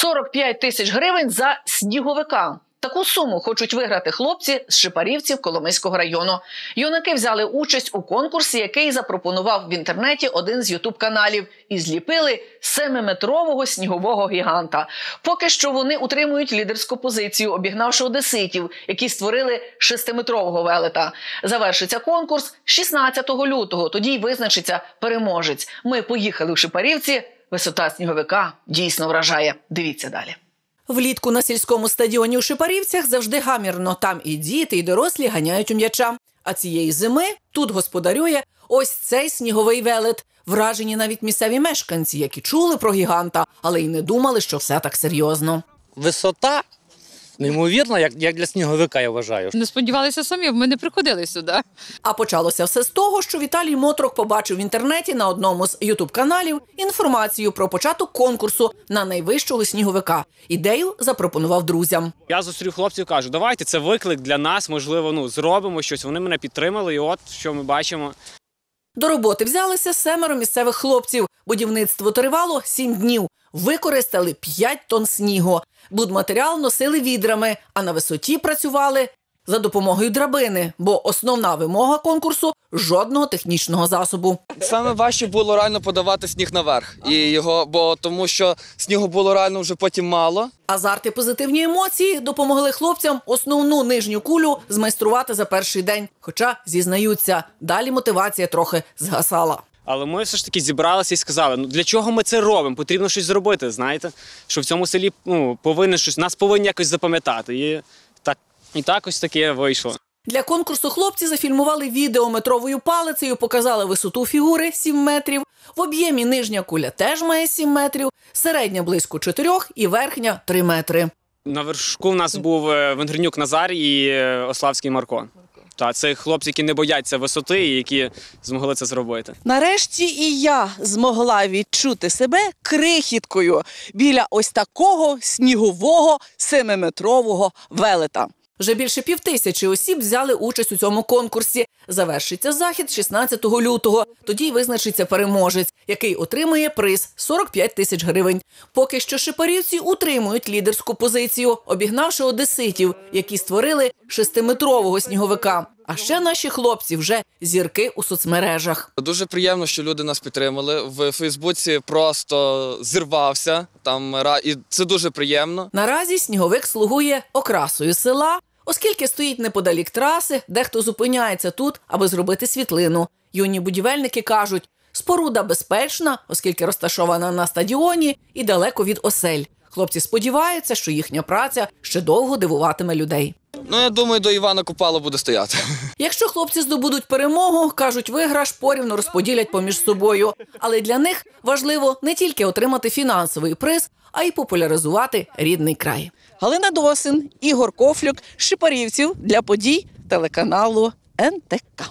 45 тисяч гривень за сніговика. Таку суму хочуть виграти хлопці з Шипарівців Коломийського району. Юнаки взяли участь у конкурсі, який запропонував в інтернеті один з ютуб каналів, і зліпили семиметрового снігового гіганта. Поки що вони утримують лідерську позицію, обігнавши одеситів, які створили шестиметрового велета. Завершиться конкурс 16 лютого. Тоді й визначиться переможець. Ми поїхали в Шипарівці. Висота сніговика дійсно вражає. Дивіться далі. Влітку на сільському стадіоні у Шипарівцях завжди гамірно. Там і діти, і дорослі ганяють у м'яча. А цієї зими тут господарює ось цей сніговий велет. Вражені навіть місцеві мешканці, які чули про гіганта, але й не думали, що все так серйозно. Висота неймовірна, як, як для сніговика, я вважаю. Не сподівалися самі, ми не приходили сюди. А почалося все з того, що Віталій Мотрох побачив в інтернеті на одному з ютуб каналів інформацію про початок конкурсу на найвищого сніговика. Ідею запропонував друзям. Я зустрів хлопців, кажу, давайте це виклик для нас. Можливо, ну зробимо щось. Вони мене підтримали, і от що ми бачимо. До роботи взялися семеро місцевих хлопців. Будівництво тривало сім днів. Використали 5 тонн снігу. Будматеріал носили відрами, а на висоті працювали за допомогою драбини, бо основна вимога конкурсу жодного технічного засобу. Саме важче було реально подавати сніг наверх, і його, бо тому що снігу було реально вже потім мало. Азарт і позитивні емоції допомогли хлопцям основну нижню кулю змайструвати за перший день. Хоча зізнаються, далі мотивація трохи згасала. Але ми все ж таки зібралися і сказали: ну для чого ми це робимо? Потрібно щось зробити. Знаєте, що в цьому селі ну повинен щось нас повинні якось запам'ятати. І і так ось таке вийшло. Для конкурсу хлопці зафільмували відео метровою палицею, показали висоту фігури 7 метрів. В об'ємі нижня куля теж має 7 метрів, середня близько 4 і верхня 3 метри. На вершку в нас був е, Венгренюк Назар і е, Ославський Марко. Та це хлопці, які не бояться висоти і які змогли це зробити. Нарешті і я змогла відчути себе крихіткою біля ось такого снігового семиметрового велета. Вже більше півтисячі осіб взяли участь у цьому конкурсі. Завершиться захід 16 лютого. Тоді й визначиться переможець, який отримує приз 45 тисяч гривень. Поки що шипарівці утримують лідерську позицію, обігнавши одеситів, які створили шестиметрового сніговика. А ще наші хлопці вже зірки у соцмережах. Дуже приємно, що люди нас підтримали. В Фейсбуці просто зірвався там і це дуже приємно. Наразі сніговик слугує окрасою села, оскільки стоїть неподалік траси, дехто зупиняється тут, аби зробити світлину. Юні будівельники кажуть, споруда безпечна, оскільки розташована на стадіоні і далеко від осель. Хлопці сподіваються, що їхня праця ще довго дивуватиме людей. Ну я думаю, до Івана Купала буде стояти. Якщо хлопці здобудуть перемогу, кажуть, виграш порівну розподілять поміж собою. Але для них важливо не тільки отримати фінансовий приз, а й популяризувати рідний край. Галина Досин, Ігор Кофлюк, Шипарівців для подій телеканалу НТК.